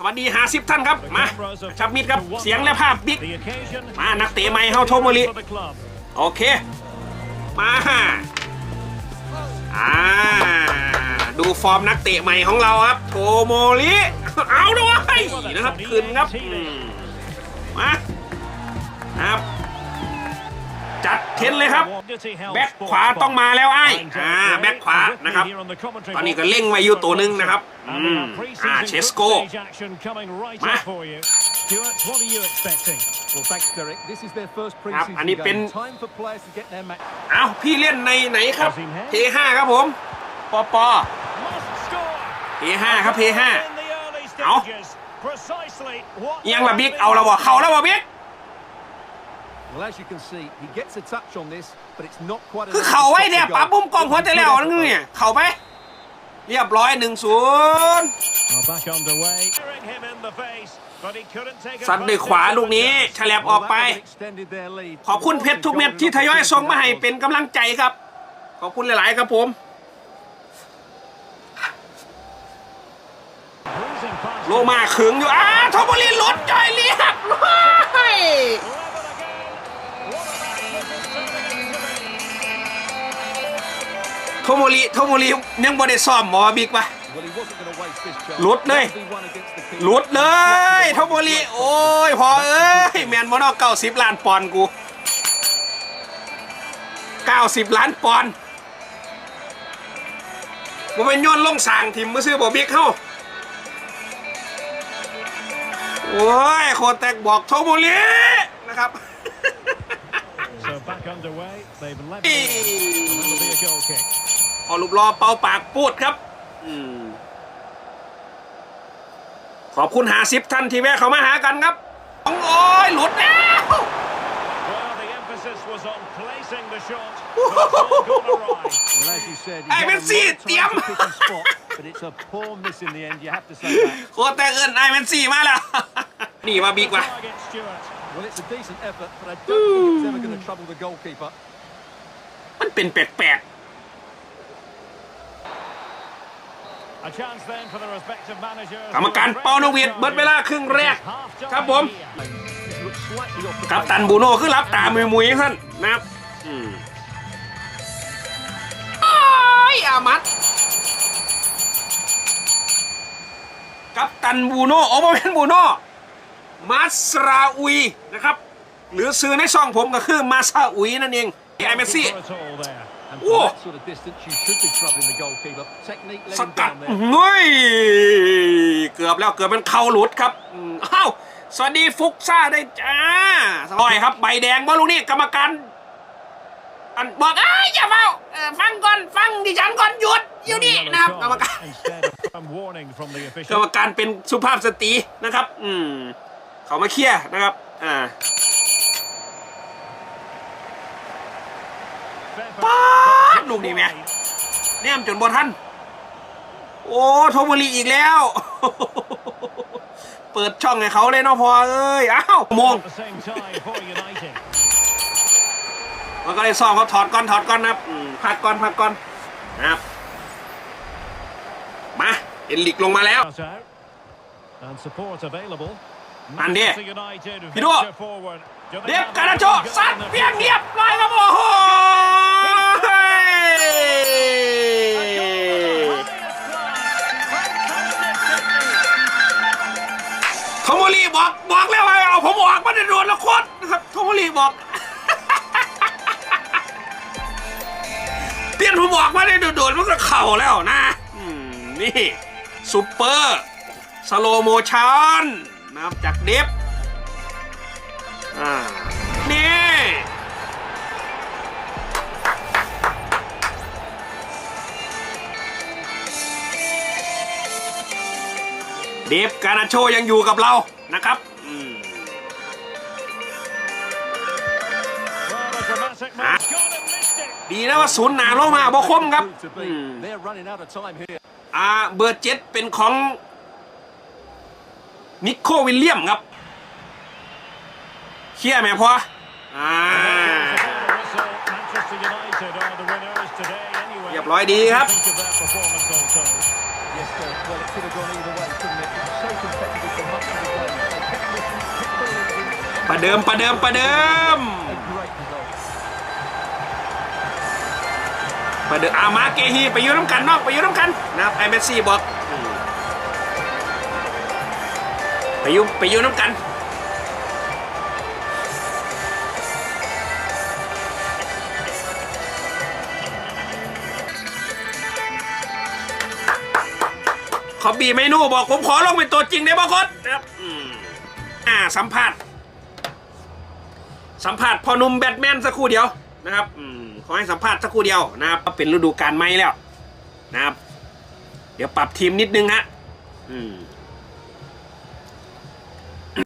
สวัสดีหาสิบท่านครับ มาชับมิดครับ เสียงและภาพบิ๊ก มานักเตะใหม่เฮาโทโมริ โอเค มาอ่าดูฟอร์มนักเตะใหม่ของเราครับ โทโมริ เอาด้วยนะครับ คืนครับอืมมาครับ จัดเทนเลยครับ แบ็คขวาต้องมาแล้วไอ้อ่าแบ็คขวานะครับ ตอนนี้ก็เล่งไว้อยู่ตัวหนึงนะครับอืมอ่าเชสโกมา Well, thanks, Derek. This is their first ครับ pre-season อันนี้เป็น game. Time for players to get their match. เอาพี่เล่นในไหนครับ P5 ครับผมปอปอ P5 ครับ P5 เอาเอียงละบิ๊กเอาละวะเขาแล้ววะบิ๊ก Well, as you can see, he gets a touch on this, but it's not quite คือ enough เขา to ไว้ stop เนี่ย the ปา goal. บุ้มกองหัวใจแล้วนั่นเนี่ยเขาไปเรียบร้อยหนึ่งศูนย์ Back underway. But สัตว์ด้วยขวาลูกนี้ฉลับออกไป Well, that would have extended their lead. ขอบคุณเพชรทุกเม็ดที่ทยอยส่งมาให้เป็นกำลังใจครับ ขอบคุณหลาย ๆ ครับผมโลมาขึงอยู่อ้าโทโมริหลุดจอยเรียบร้อยโทโมริโทโมริยังบ่ได้ซ้อมหมอบิ๊กปะหลุดเลยหลุดเลยโทโมริโอ้ยพอเอ้ยแมนมอนอกเก้าสิบล้านปอนกูเก้าสิบล้านปอนด์ผมเป็นย้อนลงสางทีมมือซื้อบอบิ๊กเข้าโอ้ยโคตรแตกบอกโทโมรินะครับ พอรูปรอเป่าปากพูดครับอืมขอบคุณหาสิบท่านที่แวะเข้ามาหากันครับโอ้ยหลุดแล้ว Well, the emphasis was on placing the shot. But it's all gone awry. Well, as you said, he Hey, had men a see lot it, of time Tiam. to pick his spot, but it's a poor miss in the end, you have to say that. โคตรแต่เอินไอแมนซี่มาแล้ว นี่มาบิ๊กว่ะ Target Stewart. Well, it's a decent effort, but I don't think it's ever going to trouble the goalkeeper. มันเป็นแปลก A chance then for the respective managers. ๆกรรมการเป่านกหวีดเบิดเวลาครึ่งแรก ครับผม This looks slightly off the กับ pace. ตันบูโน่คือรับตามุยมุยๆท่านนะครับอืมโอ้ยอามัดกับตันบูโน่โอ้ไม่เป็นบูโน่ มาสราอุยนะครับ หรือซื้อในช่องผมก็คือมาซาอุยนั่นเองไอเมสซี่ For it all there. And Whoa. from that sort of distance, you should be troubling the goalkeeper. Technique let ส him กัด down there. เฮ้ยเกือบแล้วเกือบมันเข่าหลุดครับอืมอ้าวสวัสดีฟุกซ่าได้จ้าสบายครับ ใบแดงว่าลูกนี่กรรมการอันบอกเอ้ยอย่าเฝ้าเอ่อฟังก่อนฟังดิฉันก่อนหยุดอยู่นี่ Yellow นะครับกรรม card การ Instead of some warning from the กรร official. มการเป็นสุภาพสตรีนะครับ อืม เขามาเคลียร์นะครับอ่าป๊าดลูกนี่แม่เนี่ยมจนบอท่านโอ้โทโมรีอีกแล้ว เปิดช่องให้เขาเลยเนาะพอเอ้ยอ้าวโมงมันก็เลยซ่อมเขาถอดก่อนถอดก่อนนะครับพักก่อนพักก่อนนะครับมาเอ็นลิกลงมาแล้ว Cut out. And support available. Andy. Manchester United Pido. venture forward. Do they เรียบ have กา the นาโจ goal สัด in the เพียง future? เรียบร้อยครับโอ้โหโทโมรีบอกบอกแล้วว่าเอาผมออกมาในโดนแล้วโคตรนะครับโทโมรีบอกเปลี่ยนผมออกมาในโดนๆมันก็เข่าแล้วนะอืมนี่ซูเปอร์สโลโมชั่น นะครับจากเดิฟอ่านี่เดฟการาโชยังอยู่กับเรานะครับดีนะว่าศูนย์หนาลงมาบอคมครับอ่าเบอร์เจ็ดเป็นของ นิโคลวิลเลียมครับเชี่ยไหมพ่ออ่าเรียบร้อยดีครับ ประเดิมประเดิมประเดิมประเดิมอามาเกฮีไปยืร่วมกันนอกไปยืร่วมกันนะครไอเมซี่บอก ไปอยูไปอยืนน้ำกันขอบีเมนูบอกผมขอลงเป็นตัวจริงได้บ่โคตนะครับอืมอ่าสัมภาษณ์สัมภาษณ์พอหนุ่มแบทแมนสักครู่เดียวนะครับอืมขอให้สัมภาษณ์สักครู่เดียวนะครับเป็นฤดูกาลใหม่แล้วนะครับ เดี๋ยวปรับทีมนิดนึงฮะอืม